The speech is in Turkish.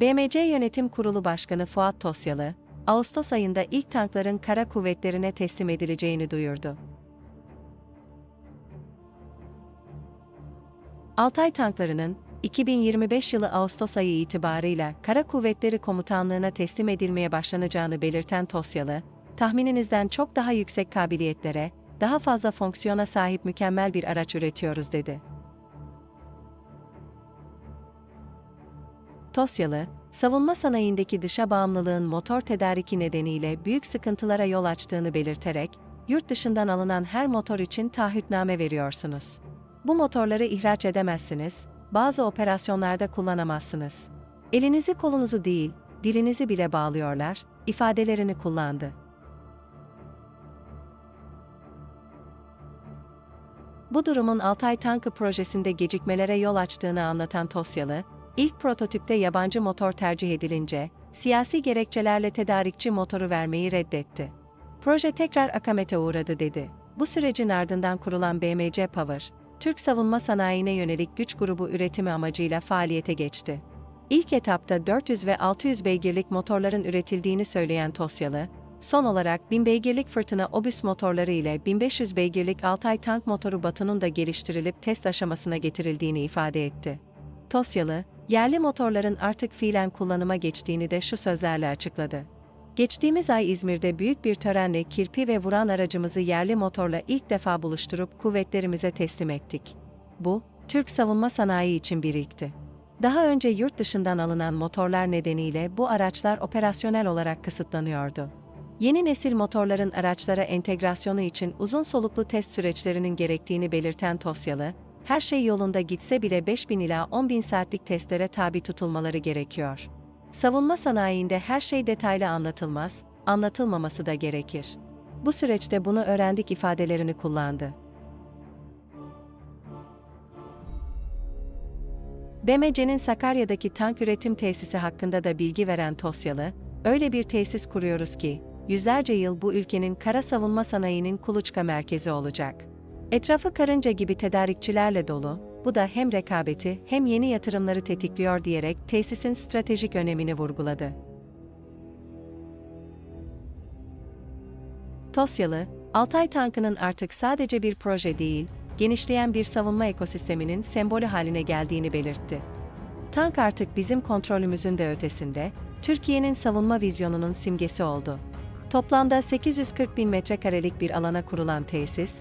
BMC Yönetim Kurulu Başkanı Fuat Tosyalı, Ağustos ayında ilk tankların kara kuvvetlerine teslim edileceğini duyurdu. Altay tanklarının 2025 yılı Ağustos ayı itibarıyla Kara Kuvvetleri Komutanlığı'na teslim edilmeye başlanacağını belirten Tosyalı, tahmininizden çok daha yüksek kabiliyetlere, daha fazla fonksiyona sahip mükemmel bir araç üretiyoruz dedi. Tosyalı, savunma sanayindeki dışa bağımlılığın motor tedariki nedeniyle büyük sıkıntılara yol açtığını belirterek, yurt dışından alınan her motor için taahhütname veriyorsunuz. Bu motorları ihraç edemezsiniz, bazı operasyonlarda kullanamazsınız. Elinizi kolunuzu değil, dilinizi bile bağlıyorlar, ifadelerini kullandı. Bu durumun Altay Tankı projesinde gecikmelere yol açtığını anlatan Tosyalı, ilk prototipte yabancı motor tercih edilince, siyasi gerekçelerle tedarikçi motoru vermeyi reddetti. Proje tekrar akamete uğradı dedi. Bu sürecin ardından kurulan BMC Power, Türk savunma sanayine yönelik güç grubu üretimi amacıyla faaliyete geçti. İlk etapta 400 ve 600 beygirlik motorların üretildiğini söyleyen Tosyalı, son olarak 1000 beygirlik fırtına obüs motorları ile 1500 beygirlik Altay tank motoru Batu'nun da geliştirilip test aşamasına getirildiğini ifade etti. Tosyalı, yerli motorların artık fiilen kullanıma geçtiğini de şu sözlerle açıkladı. Geçtiğimiz ay İzmir'de büyük bir törenle kirpi ve vuran aracımızı yerli motorla ilk defa buluşturup kuvvetlerimize teslim ettik. Bu, Türk savunma sanayi için bir ilkti. Daha önce yurt dışından alınan motorlar nedeniyle bu araçlar operasyonel olarak kısıtlanıyordu. Yeni nesil motorların araçlara entegrasyonu için uzun soluklu test süreçlerinin gerektiğini belirten Tosyalı, her şey yolunda gitse bile 5000 ila 10.000 saatlik testlere tabi tutulmaları gerekiyor. Savunma sanayinde her şey detaylı anlatılmaz, anlatılmaması da gerekir. Bu süreçte bunu öğrendik ifadelerini kullandı. BMC'nin Sakarya'daki tank üretim tesisi hakkında da bilgi veren Tosyalı, öyle bir tesis kuruyoruz ki, yüzlerce yıl bu ülkenin kara savunma sanayinin kuluçka merkezi olacak. Etrafı karınca gibi tedarikçilerle dolu, bu da hem rekabeti hem yeni yatırımları tetikliyor diyerek tesisin stratejik önemini vurguladı. Tosyalı, Altay tankının artık sadece bir proje değil, genişleyen bir savunma ekosisteminin sembolü haline geldiğini belirtti. Tank artık bizim kontrolümüzün de ötesinde, Türkiye'nin savunma vizyonunun simgesi oldu. Toplamda 840 bin metrekarelik bir alana kurulan tesis,